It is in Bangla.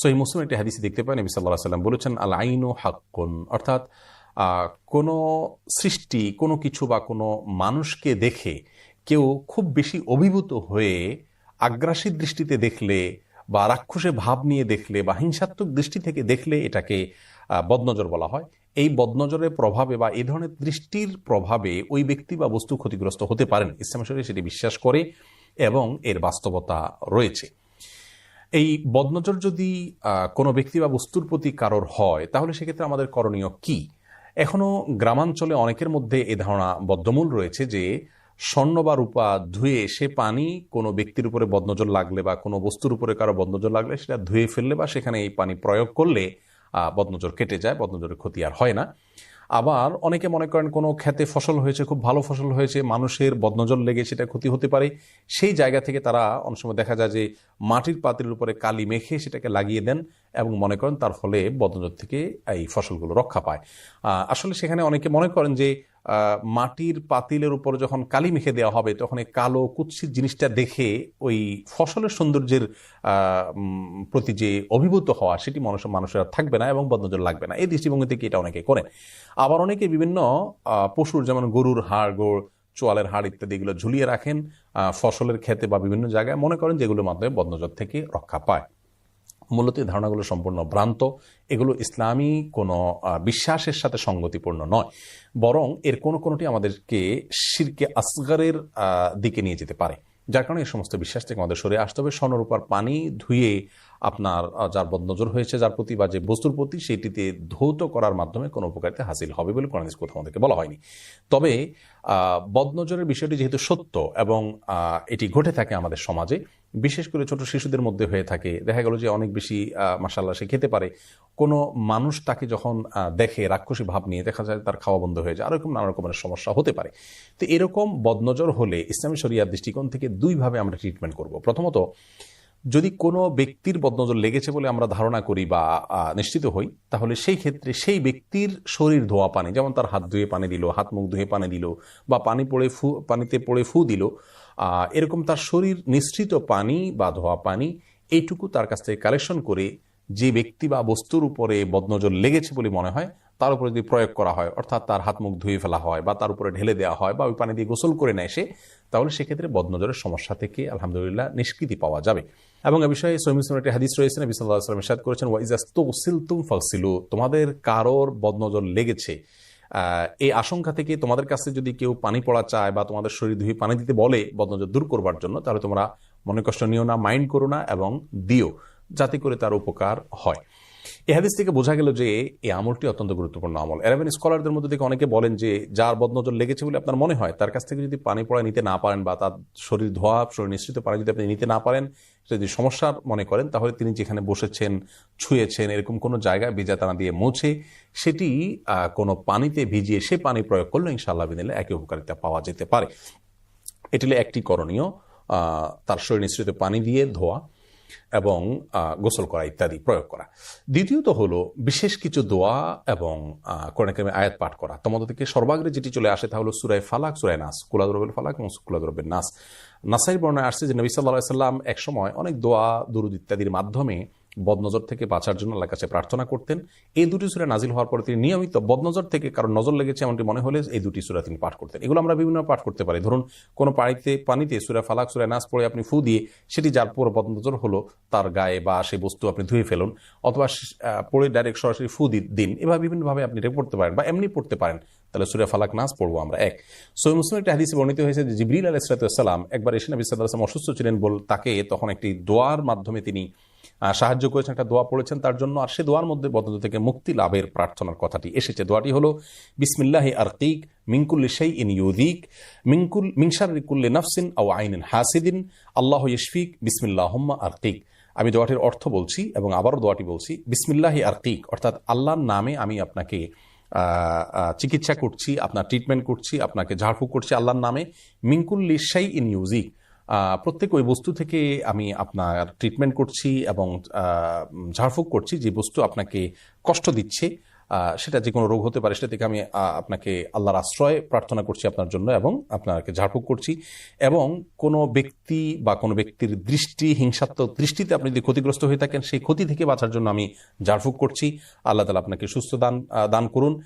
সহি মুসলিম একটি হাদিসে দেখতে পাই নবী সাল্লাহ সাল্লাম বলেছেন আল আইনু হাক্কুন। অর্থাৎ কোনো সৃষ্টি, কোনো কিছু বা কোনো মানুষকে দেখে কেউ খুব বেশি অভিভূত হয়ে আগ্রাসী দৃষ্টিতে দেখলে বা রাক্ষসে ভাব নিয়ে দেখলে বা হিংসাত্মক দৃষ্টি থেকে দেখলে এটাকে বদনজর বলা হয়। এই বদনজরের প্রভাবে বা এই ধরনের দৃষ্টির প্রভাবে ওই ব্যক্তি বা বস্তু ক্ষতিগ্রস্ত হতে পারেন। ইসলাম সেটি বিশ্বাস করে এবং এর বাস্তবতা রয়েছে। এই বদনজর যদি কোনো ব্যক্তি বা বস্তুর প্রতি কারোর হয়, তাহলে সেক্ষেত্রে আমাদের করণীয় কি? এখনও গ্রামাঞ্চলে অনেকের মধ্যে এ ধারণা বদ্ধমূল রয়েছে যে, স্বর্ণ বা রূপা ধুয়ে সে পানি কোনো ব্যক্তির উপরে বদনজর লাগলে বা কোনো বস্তুর উপরে কারও বদনজর লাগলে সেটা ধুয়ে ফেললে বা সেখানে এই পানি প্রয়োগ করলে বদনজর কেটে যায়, বদনজরের ক্ষতি আর হয় না। আবার অনেকে মনে করেন কোনো খেতে ফসল হয়েছে, খুব ভালো ফসল হয়েছে, মানুষের বদনজল লেগে সেটা ক্ষতি হতে পারে। সেই জায়গা থেকে তারা অনেক সময় দেখা যায় যে মাটির পাত্রের উপরে কালি মেখে সেটাকে লাগিয়ে দেন এবং মনে করেন তার ফলে বদনজল থেকে এই ফসলগুলো রক্ষা পায়। আসলে সেখানে অনেকে মনে করেন যে মাটির পাতিলের উপর যখন কালি মেখে দেওয়া হবে, তখন এই কালো কুৎসিত জিনিসটা দেখে ওই ফসলের সৌন্দর্যের প্রতি যে অভিভূত হওয়া, সেটি মানুষ, মানুষের থাকবে না এবং বদনজর লাগবে না। এই দৃষ্টিভঙ্গি থেকে এটা অনেকে করেন। আবার অনেকে বিভিন্ন পশুর যেমন গরুর হাড় গোড় চোয়ালের হাড় ইত্যাদি এগুলো ঝুলিয়ে রাখেন ফসলের ক্ষেতে বা বিভিন্ন জায়গায় মনে করেন যেগুলোর মাধ্যমে বদনজর থেকে রক্ষা পায়। মূলত এই ধারণাগুলো সম্পূর্ণ ভ্রান্ত। এগুলো ইসলামী কোনো বিশ্বাসের সাথে সঙ্গতিপূর্ণ নয়। বরং এর কোনো কোনোটি আমাদেরকে শিরকে আসগারের দিকে নিয়ে যেতে পারে। যার কারণে এই সমস্ত বিশ্বাস থেকে আমাদের সরে আসতে হবে। স্বর্ণরূপার পানি ধুয়ে আপনার যার বদনজর হয়েছে, যার প্রতি বা যে বস্তুর প্রতি সেটিতে ধৌত করার মাধ্যমে কোনো উপকারিতা হাসিল হবে বলে কোরআন কোথাও আমাদেরকে বলা হয়নি। তবে বদনজরের বিষয়টি যেহেতু সত্য এবং এটি ঘটে থাকে আমাদের সমাজে, বিশেষ করে ছোট শিশুদের মধ্যে হয়ে থাকে, দেখা গেল যে অনেক বেশি মাসাল্লাহ সে খেতে পারে, কোনো মানুষ তাকে যখন দেখে, রাক্ষসী ভাব নিয়ে, দেখা যায় তার খাওয়া বন্ধ হয়ে যায় আর এরকম নানা রকমের সমস্যা হতে পারে। তো এরকম বদনজর হলে ইসলামী শরিয়ার দৃষ্টিকোণ থেকে দুইভাবে আমরা ট্রিটমেন্ট করব। প্রথমত যদি কোনো ব্যক্তির বদনজর লেগেছে বলে আমরা ধারণা করি বা নিশ্চিত হই, তাহলে সেই ক্ষেত্রে সেই ব্যক্তির শরীর ধোয়া পানি, যেমন তার হাত ধুয়ে পানি দিল, হাত মুখ ধুয়ে পানি দিল বা পানি পড়ে ফু, পানিতে পড়ে ফু দিল এরকম তার শরীর নিঃসৃত পানি বা ধোয়া পানি, এইটুকু তার কাছ থেকে কালেকশন করে যে ব্যক্তি বা বস্তুর উপরে বদনজর লেগেছে বলে মনে হয় তার উপরে যদি প্রয়োগ করা হয়, অর্থাৎ তার হাত মুখ ধুয়ে ফেলা হয় বা তার উপরে ঢেলে দেওয়া হয় বা ওই পানি দিয়ে গোসল করে নেয় সে, তাহলে সেক্ষেত্রে বদনজরের সমস্যা থেকে আলহামদুলিল্লাহ নিষ্কৃতি পাওয়া যাবে। এবং এ বিষয়ে সৈমিসলাম একটি হাদিস রয়েছে, নবী সাল্লাহ আসলাম ইরশাদ করেছেন ওয়াইজাস্তুল তুম তোমাদের কারোর বদনজর লেগেছে এই আশঙ্কা থেকে তোমাদের কাছে যদি কেউ পানি পড়া চায় বা তোমাদের শরীর ধুয়ে পানি দিতে বলে বদনজর দূর করবার জন্য, তাহলে তোমরা মনে কষ্ট নিও না, মাইন্ড করো না এবং দিও, যাতে করে তার উপকার হয়। এই হাদিস থেকে বোঝা গেল যে এই আমলটি অত্যন্ত গুরুত্বপূর্ণ আমল। এরাবেন স্কলারদের মধ্যে থেকে অনেকে বলেন যে যার বদনজর লেগেছে বলে আপনার মনে হয়, তার কাছ থেকে যদি পানি পড়া নিতে না পারেন বা তার শরীর ধোয়া, শরীর নিশ্চিত পানি যদি আপনি নিতে না পারেন, যদি সমস্যার মনে করেন, তাহলে তিনি যেখানে বসেছেন, ছুঁয়েছেন, এরকম কোনো জায়গায় ভিজাতানা দিয়ে মুছে, সেটি কোনো পানিতে ভিজিয়ে সে পানি প্রয়োগ করলে ইনশাআল্লাহ বিদিলে একই উপকারিতা পাওয়া যেতে পারে। এটি একটি করণীয় তার শরীর নিঃসৃত পানি দিয়ে ধোয়া এবং গোসল করা ইত্যাদি প্রয়োগ করা। দ্বিতীয়ত হলো বিশেষ কিছু দোয়া এবং কোরআনকামে আয়াত পাঠ করা। তোমাদের থেকে সর্বাগ্রে যেটি চলে আসে তা হলো সুরায় ফালাক, সুরায় নাস কুলাদুরবের ফালাক এবং কুলাদুরবের নাস। নাসাইর বর্ণায় আসছে যে নবী সাল্লাহ সাল্লাম এক সময় অনেক দোয়া, দুরুদ ইত্যাদির মাধ্যমে বদনজর থেকে বাঁচার জন্য আল্লাহর কাছে প্রার্থনা করতেন। এই দুটি সুরা নাজিল হওয়ার পরে তিনি নিয়মিত বদনজর থেকে কারণ নজর লেগেছে এমনটি মনে হলে এই দুটি সুরা তিনি পাঠ করতেন। এগুলো আমরা বিভিন্ন পাঠ করতে পারি। ধরুন, কোনো পানিতে পানিতে সুরা ফালাক, সুরা নাচ পড়ে আপনি ফু দিয়ে সেটি যার পুরো বদনজর হলো, তার গায়ে বা সেই বস্তু আপনি ধুয়ে ফেলুন অথবা পড়ে ডাইরেক্ট সরাসরি ফু দিন। এভাবে বিভিন্নভাবে আপনি এটা পড়তে পারেন বা এমনি পড়তে পারেন। তাহলে সুরা ফালাক নাচ পড়ব আমরা এক। সৈ মুসলিম একটা হাদিসে বর্ণিত হয়েছে যে জিবরিল আলাহ সালাম একবার এসে নবী সাল্লাহ আসলাম অসুস্থ ছিলেন বল তাকে তখন একটি দোয়ার মাধ্যমে তিনি সাহায্য করেছেন, একটা দোয়া পড়েছেন তার জন্য। আর সে দোয়ার মধ্যে বদন্ত থেকে মুক্তি লাভের প্রার্থনার কথাটি এসেছে। দোয়াটি হলো, বিসমিল্লাহি আরকিক মিঙ্কুল্লি সেই ইন ইউদিক মিঙ্কুল মিংসারিকুল্লি নাফসিন আও আইনিন হাসিদিন আল্লাহ ইশফিক বিসমিল্লাহম্মা আরকিক আমি দোয়াটির অর্থ বলছি এবং আবারও দোয়াটি বলছি, বিসমিল্লাহি আরকিক অর্থাৎ আল্লাহর নামে আমি আপনাকে চিকিৎসা করছি, আপনার ট্রিটমেন্ট করছি, আপনাকে ঝাড়ফুঁক করছি আল্লাহর নামে। মিঙ্কুল্লি সেই ইন ইউজিক প্রত্যেক ওই বস্তু থেকে আমি আপনার ট্রিটমেন্ট করছি এবং ঝাড়ফুঁক করছি যে বস্তু আপনাকে কষ্ট দিচ্ছে সেটা যে কোনো রোগ হতে পারে সেটা থেকে আমি আপনাকে আল্লাহর আশ্রয় প্রার্থনা করছি আপনার জন্য এবং আপনাকে ঝাড়ফুঁক করছি এবং কোনো ব্যক্তি বা কোনো ব্যক্তির দৃষ্টি, হিংসাত্মক দৃষ্টিতে আপনি যদি ক্ষতিগ্রস্ত হয়ে থাকেন, সেই ক্ষতি থেকে বাঁচার জন্য আমি ঝাড়ফুঁক করছি। আল্লাহ তালা আপনাকে সুস্থ দান দান করুন।